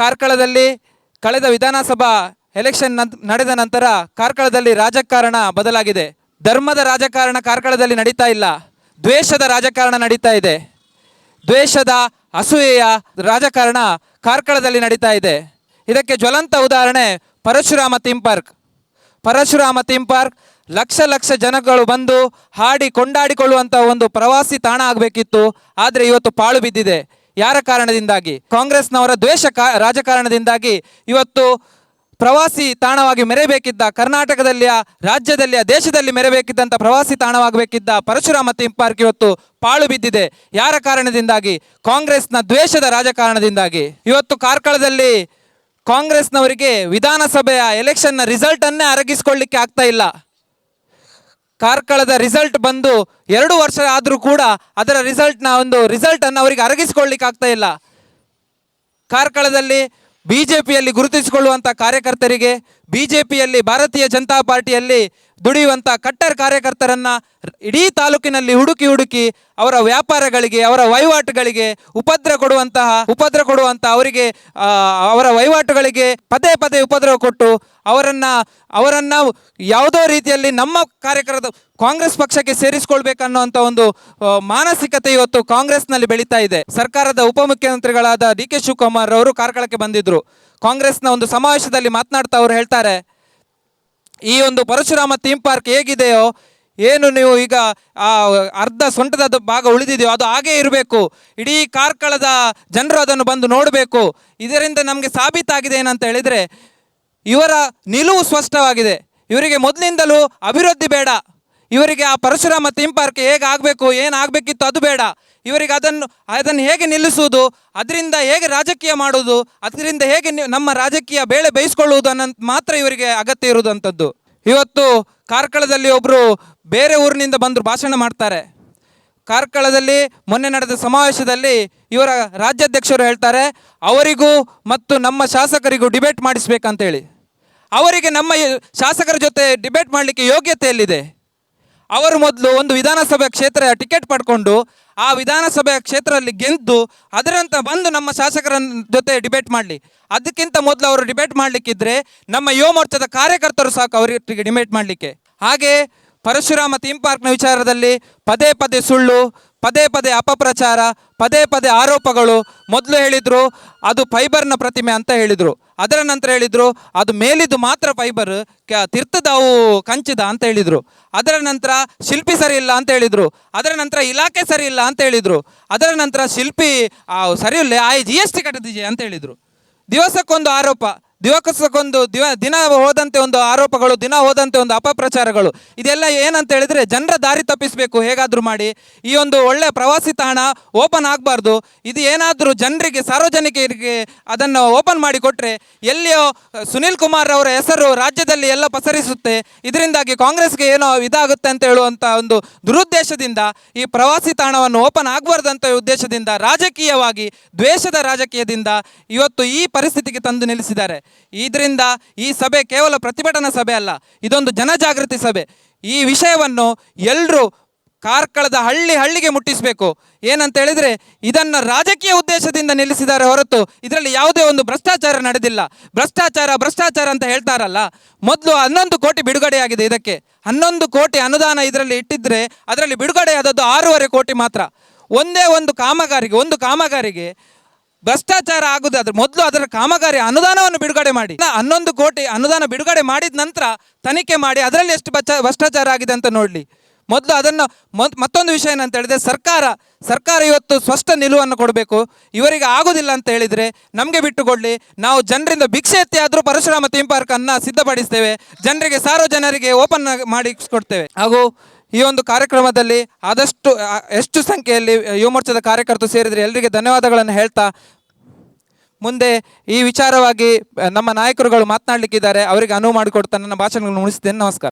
ಕಾರ್ಕಳದಲ್ಲಿ ಕಳೆದ ವಿಧಾನಸಭಾ ಎಲೆಕ್ಷನ್ ನಡೆದ ನಂತರ ಕಾರ್ಕಳದಲ್ಲಿ ರಾಜಕಾರಣ ಬದಲಾಗಿದೆ. ಧರ್ಮದ ರಾಜಕಾರಣ ಕಾರ್ಕಳದಲ್ಲಿ ನಡೀತಾ ಇಲ್ಲ. ದ್ವೇಷದ ರಾಜಕಾರಣ ನಡೀತಾ ಇದೆ. ದ್ವೇಷದ ಅಸೂಯೆಯ ರಾಜಕಾರಣ ಕಾರ್ಕಳದಲ್ಲಿ ನಡೀತಾ ಇದೆ. ಇದಕ್ಕೆ ಜ್ವಲಂತ ಉದಾಹರಣೆ Parashurama theme park. Parashurama theme park lakh lakh ಜನಗಳು ಬಂದು ಹಾಡಿ ಕೊಂಡಾಡಿಕೊಳ್ಳುವಂಥ ಒಂದು ಪ್ರವಾಸಿ ತಾಣ ಆಗಬೇಕಿತ್ತು. ಆದರೆ ಇವತ್ತು ಪಾಳು ಬಿದ್ದಿದೆ. ಯಾರ ಕಾರಣದಿಂದಾಗಿ? ಕಾಂಗ್ರೆಸ್ನವರ ದ್ವೇಷ ರಾಜಕಾರಣದಿಂದಾಗಿ ಇವತ್ತು ಪ್ರವಾಸಿ ತಾಣವಾಗಿ ಮೆರೆಯಬೇಕಿದ್ದ ಕರ್ನಾಟಕದಲ್ಲಿಯ ರಾಜ್ಯದಲ್ಲಿಯ ದೇಶದಲ್ಲಿ ಮೆರೆಯಬೇಕಿದ್ದಂಥ ಪ್ರವಾಸಿ ತಾಣವಾಗಬೇಕಿದ್ದ ಪರಶುರಾಮ ಥೀಮ್ ಪಾರ್ಕ್ ಇವತ್ತು ಪಾಳು ಬಿದ್ದಿದೆ. ಯಾರ ಕಾರಣದಿಂದಾಗಿ? ಕಾಂಗ್ರೆಸ್ನ ದ್ವೇಷದ ರಾಜಕಾರಣದಿಂದಾಗಿ. ಇವತ್ತು ಕಾರ್ಕಳದಲ್ಲಿ ಕಾಂಗ್ರೆಸ್ನವರಿಗೆ ವಿಧಾನಸಭೆಯ ಎಲೆಕ್ಷನ್ನ ರಿಸಲ್ಟನ್ನೇ ಅರಗಿಸ್ಕೊಳ್ಳಿಕ್ಕೆ ಆಗ್ತಾ ಇಲ್ಲ. ಕಾರ್ಕಳದ ರಿಸಲ್ಟ್ ಬಂದು ಎರಡು ವರ್ಷ ಆದರೂ ಕೂಡ ಅದರ ರಿಸಲ್ಟ್ನ ಒಂದು ರಿಸಲ್ಟನ್ನು ಅವರಿಗೆ ಅರಗಿಸಿಕೊಳ್ಳಿಕ್ಕೆ ಆಗ್ತಾ ಇಲ್ಲ. ಕಾರ್ಕಳದಲ್ಲಿ ಬಿ ಜೆ ಪಿಯಲ್ಲಿ ಗುರುತಿಸಿಕೊಳ್ಳುವಂಥ ಕಾರ್ಯಕರ್ತರಿಗೆ ಬಿ ಜೆ ಪಿಯಲ್ಲಿ ಭಾರತೀಯ ಜನತಾ ಪಾರ್ಟಿಯಲ್ಲಿ ದುಡಿಯುವಂಥ ಕಟ್ಟರ್ ಕಾರ್ಯಕರ್ತರನ್ನು ಇಡೀ ತಾಲೂಕಿನಲ್ಲಿ ಹುಡುಕಿ ಹುಡುಕಿ ಅವರ ವ್ಯಾಪಾರಗಳಿಗೆ, ಅವರ ವಹಿವಾಟುಗಳಿಗೆ ಉಪದ್ರ ಕೊಡುವಂತಹ, ಉಪದ್ರ ಕೊಡುವಂಥ ಅವರಿಗೆ ಅವರ ವಹಿವಾಟುಗಳಿಗೆ ಪದೇ ಪದೇ ಉಪದ್ರವ ಕೊಟ್ಟು ಅವರನ್ನು ಅವರನ್ನು ಯಾವುದೋ ರೀತಿಯಲ್ಲಿ ನಮ್ಮ ಕಾರ್ಯಕರ್ತ ಕಾಂಗ್ರೆಸ್ ಪಕ್ಷಕ್ಕೆ ಸೇರಿಸಿಕೊಳ್ಬೇಕನ್ನುವಂಥ ಒಂದು ಮಾನಸಿಕತೆ ಇವತ್ತು ಕಾಂಗ್ರೆಸ್ನಲ್ಲಿ ಬೆಳೀತಾ ಇದೆ. ಸರ್ಕಾರದ ಉಪಮುಖ್ಯಮಂತ್ರಿಗಳಾದ ಡಿ ಕೆ ಶಿವಕುಮಾರ್ ಅವರು ಕಾರ್ಕಳಕ್ಕೆ ಬಂದಿದ್ದರು ಕಾಂಗ್ರೆಸ್ನ ಒಂದು ಸಮಾವೇಶದಲ್ಲಿ ಮಾತನಾಡ್ತಾ ಅವರು ಹೇಳ್ತಾರೆ ಈ ಒಂದು ಪರಶುರಾಮ ಥೀಮ್ ಪಾರ್ಕ್ ಹೇಗಿದೆಯೋ, ಏನು ನೀವು ಈಗ ಅರ್ಧ ಸೊಂಟದ ಭಾಗ ಉಳಿದಿದೆಯೋ ಅದು ಹಾಗೇ ಇರಬೇಕು. ಇಡೀ ಕಾರ್ಕಳದ ಜನರು ಅದನ್ನು ಬಂದು ನೋಡಬೇಕು. ಇದರಿಂದ ನಮಗೆ ಸಾಬೀತಾಗಿದೆ ಏನಂತ ಹೇಳಿದರೆ, ಇವರ ನಿಲುವು ಸ್ಪಷ್ಟವಾಗಿದೆ. ಇವರಿಗೆ ಮೊದಲಿಂದಲೂ ಅಭಿವೃದ್ಧಿ ಬೇಡ. ಇವರಿಗೆ ಆ ಪರಶುರಾಮ ಥೀಮ್ ಪಾರ್ಕ್ ಹೇಗೆ ಆಗಬೇಕು ಏನಾಗಬೇಕಿತ್ತು ಅದು ಬೇಡ. ಇವರಿಗೆ ಅದನ್ನು ಅದನ್ನು ಹೇಗೆ ನಿಲ್ಲಿಸುವುದು, ಅದರಿಂದ ಹೇಗೆ ರಾಜಕೀಯ ಮಾಡುವುದು, ಅದರಿಂದ ಹೇಗೆ ನಮ್ಮ ರಾಜಕೀಯ ಬೇಳೆ ಬೇಯಿಸ್ಕೊಳ್ಳುವುದು ಅನ್ನೋ ಮಾತ್ರ ಇವರಿಗೆ ಅಗತ್ಯ ಇರುವುದಂಥದ್ದು ಇವತ್ತು ಕಾರ್ಕಳದಲ್ಲಿ ಒಬ್ಬರು ಬೇರೆ ಊರಿನಿಂದ ಬಂದರು ಭಾಷಣ ಮಾಡ್ತಾರೆ. ಕಾರ್ಕಳದಲ್ಲಿ ಮೊನ್ನೆ ನಡೆದ ಸಮಾವೇಶದಲ್ಲಿ ಇವರ ರಾಜ್ಯಾಧ್ಯಕ್ಷರು ಹೇಳ್ತಾರೆ, ಅವರಿಗೂ ಮತ್ತು ನಮ್ಮ ಶಾಸಕರಿಗೂ ಡಿಬೇಟ್ ಮಾಡಿಸ್ಬೇಕಂತೇಳಿ. ಅವರಿಗೆ ನಮ್ಮ ಶಾಸಕರ ಜೊತೆ ಡಿಬೇಟ್ ಮಾಡಲಿಕ್ಕೆ ಯೋಗ್ಯತೆ ಎಲ್ಲಿದೆ ಅವರು ಮೊದಲು ಒಂದು ವಿಧಾನಸಭೆ ಕ್ಷೇತ್ರ ಟಿಕೆಟ್ ಪಡ್ಕೊಂಡು ಆ ವಿಧಾನಸಭೆಯ ಕ್ಷೇತ್ರದಲ್ಲಿ ಗೆದ್ದು ಅದರಂತ ಬಂದು ನಮ್ಮ ಶಾಸಕರ ಜೊತೆ ಡಿಬೇಟ್ ಮಾಡಲಿ. ಅದಕ್ಕಿಂತ ಮೊದಲು ಅವರು ಡಿಬೇಟ್ ಮಾಡಲಿಕ್ಕಿದ್ರೆ ನಮ್ಮ ಯುವ ಮೋರ್ಚಾದ ಕಾರ್ಯಕರ್ತರು ಸಾಕು ಅವರಿಗೆ ಡಿಬೇಟ್ ಮಾಡಲಿಕ್ಕೆ. ಹಾಗೆ ಪರಶುರಾಮ ಥೀಮ್ ಪಾರ್ಕ್ನ ವಿಚಾರದಲ್ಲಿ ಪದೇ ಪದೇ ಸುಳ್ಳು, ಪದೇ ಪದೇ ಅಪಪ್ರಚಾರ, ಪದೇ ಪದೇ ಆರೋಪಗಳು. ಮೊದಲು ಹೇಳಿದರು ಅದು ಫೈಬರ್ನ ಪ್ರತಿಮೆ ಅಂತ ಹೇಳಿದರು. ಅದರ ನಂತರ ಹೇಳಿದರು ಅದು ಮೇಲಿದ್ದು ಮಾತ್ರ ಫೈಬರ್, ಕ ತೀರ್ಥದವು ಕಂಚಿದ ಅಂತ ಹೇಳಿದರು. ಅದರ ನಂತರ ಶಿಲ್ಪಿ ಸರಿ ಇಲ್ಲ ಅಂತ ಹೇಳಿದರು. ಅದರ ನಂತರ ಇಲಾಖೆ ಸರಿ ಇಲ್ಲ ಅಂತ ಹೇಳಿದರು. ಅದರ ನಂತರ ಶಿಲ್ಪಿ ಸರಿ ಇಲ್ಲ ಆಯ್ ಜಿ ಎಸ್ ಟಿ ಕಟ್ಟದಿದೆ ಅಂತ ಹೇಳಿದರು. ದಿವಸಕ್ಕೊಂದು ಆರೋಪ. ದಿವಸಕ್ಕೊಂದು ದಿವ, ದಿನ ಹೋದಂತೆ ಒಂದು ಆರೋಪಗಳು, ದಿನ ಹೋದಂತೆ ಒಂದು ಅಪಪ್ರಚಾರಗಳು. ಇದೆಲ್ಲ ಏನಂತ ಹೇಳಿದ್ರೆ ಜನರ ದಾರಿ ತಪ್ಪಿಸಬೇಕು. ಹೇಗಾದರೂ ಮಾಡಿ. ಈ ಒಂದು ಒಳ್ಳೆ ಪ್ರವಾಸಿ ತಾಣ ಓಪನ್ ಆಗಬಾರ್ದು. ಇದು ಏನಾದರೂ ಜನರಿಗೆ, ಸಾರ್ವಜನಿಕರಿಗೆ ಅದನ್ನು ಓಪನ್ ಮಾಡಿ ಕೊಟ್ಟರೆ ಎಲ್ಲಿಯೋ ಸುನೀಲ್ ಕುಮಾರ್ ಅವರ ಹೆಸರು ರಾಜ್ಯದಲ್ಲಿ ಎಲ್ಲ ಪಸರಿಸುತ್ತೆ. ಇದರಿಂದಾಗಿ ಕಾಂಗ್ರೆಸ್ಗೆ ಏನೋ ಇದಾಗುತ್ತೆ ಅಂತ ಹೇಳುವಂಥ ಒಂದು ದುರುದ್ದೇಶದಿಂದ ಈ ಪ್ರವಾಸಿ ತಾಣವನ್ನು ಓಪನ್ ಆಗಬಾರ್ದಂತ ಉದ್ದೇಶದಿಂದ ರಾಜಕೀಯವಾಗಿ, ದ್ವೇಷದ ರಾಜಕೀಯದಿಂದ ಇವತ್ತು ಈ ಪರಿಸ್ಥಿತಿಗೆ ತಂದು ನಿಲ್ಲಿಸಿದ್ದಾರೆ. ಇದರಿಂದ ಈ ಸಭೆ ಕೇವಲ ಪ್ರತಿಭಟನಾ ಸಭೆ ಅಲ್ಲ, ಇದೊಂದು ಜನಜಾಗೃತಿ ಸಭೆ. ಈ ವಿಷಯವನ್ನು ಎಲ್ಲರೂ ಕಾರ್ಕಳದ ಹಳ್ಳಿ ಹಳ್ಳಿಗೆ ಮುಟ್ಟಿಸಬೇಕು. ಏನಂತ ಹೇಳಿದರೆ, ಇದನ್ನು ರಾಜಕೀಯ ಉದ್ದೇಶದಿಂದ ನಿಲ್ಲಿಸಿದ್ದಾರೆ ಹೊರತು ಇದರಲ್ಲಿ ಯಾವುದೇ ಒಂದು ಭ್ರಷ್ಟಾಚಾರ ನಡೆದಿಲ್ಲ. ಭ್ರಷ್ಟಾಚಾರ ಭ್ರಷ್ಟಾಚಾರ ಅಂತ ಹೇಳ್ತಾರಲ್ಲ, ಮೊದಲು ಹನ್ನೊಂದು ಕೋಟಿ ಬಿಡುಗಡೆಯಾಗಿದೆ ಇದಕ್ಕೆ. ಹನ್ನೊಂದು ಕೋಟಿ ಅನುದಾನ ಇದರಲ್ಲಿ ಇಟ್ಟಿದ್ರೆ ಅದರಲ್ಲಿ ಬಿಡುಗಡೆಯಾದದ್ದು ಆರೂವರೆ ಕೋಟಿ ಮಾತ್ರ. ಒಂದೇ ಒಂದು ಕಾಮಗಾರಿಗೆ ಒಂದು ಕಾಮಗಾರಿಗೆ ಭ್ರಷ್ಟಾಚಾರ ಆಗುದಾದ್ರೆ ಮೊದಲು ಅದರ ಕಾಮಗಾರಿ ಅನುದಾನವನ್ನು ಬಿಡುಗಡೆ ಮಾಡಿ. ಹನ್ನೊಂದು ಕೋಟಿ ಅನುದಾನ ಬಿಡುಗಡೆ ಮಾಡಿದ ನಂತರ ತನಿಖೆ ಮಾಡಿ ಅದರಲ್ಲಿ ಎಷ್ಟು ಭ್ರಷ್ಟಾಚಾರ ಆಗಿದೆ ಅಂತ ನೋಡಲಿ. ಮೊದಲು ಅದನ್ನು ಮತ್ತೊಂದು ವಿಷಯ ಏನಂತ ಹೇಳಿದ್ರೆ ಸರ್ಕಾರ ಸರ್ಕಾರ ಇವತ್ತು ಸ್ಪಷ್ಟ ನಿಲುವನ್ನು ಕೊಡಬೇಕು. ಇವರಿಗೆ ಆಗೋದಿಲ್ಲ ಅಂತ ಹೇಳಿದರೆ ನಮಗೆ ಬಿಟ್ಟುಕೊಳ್ಳಿ ನಾವು ಜನರಿಂದ ಭಿಕ್ಷೆ ಎತ್ತಿ ಆದರೂ ಪರಶುರಾಮ ಥೀಮ್ ಪಾರ್ಕ್ ಅನ್ನ ಸಿದ್ಧಪಡಿಸ್ತೇವೆ. ಜನರಿಗೆ, ಸಾರ್ವಜನರಿಗೆ ಓಪನ್ ಮಾಡಿ ಕೊಡ್ತೇವೆ. ಹಾಗೂ ಈ ಒಂದು ಕಾರ್ಯಕ್ರಮದಲ್ಲಿ ಆದಷ್ಟು ಎಷ್ಟು ಸಂಖ್ಯೆಯಲ್ಲಿ ಯುವ ಕಾರ್ಯಕರ್ತರು ಸೇರಿದರೆ? ಎಲ್ಲರಿಗೆ ಧನ್ಯವಾದಗಳನ್ನು ಹೇಳ್ತಾ ಮುಂದೆ ಈ ವಿಚಾರವಾಗಿ ನಮ್ಮ ನಾಯಕರುಗಳು ಮಾತನಾಡಲಿಕ್ಕಿದ್ದಾರೆ. ಅವರಿಗೆ ಅನುವು ಮಾಡಿಕೊಡ್ತಾ ನನ್ನ ಭಾಷಣಗಳನ್ನು ಮುಗಿಸ್ತೇನೆ ನಮಸ್ಕಾರ.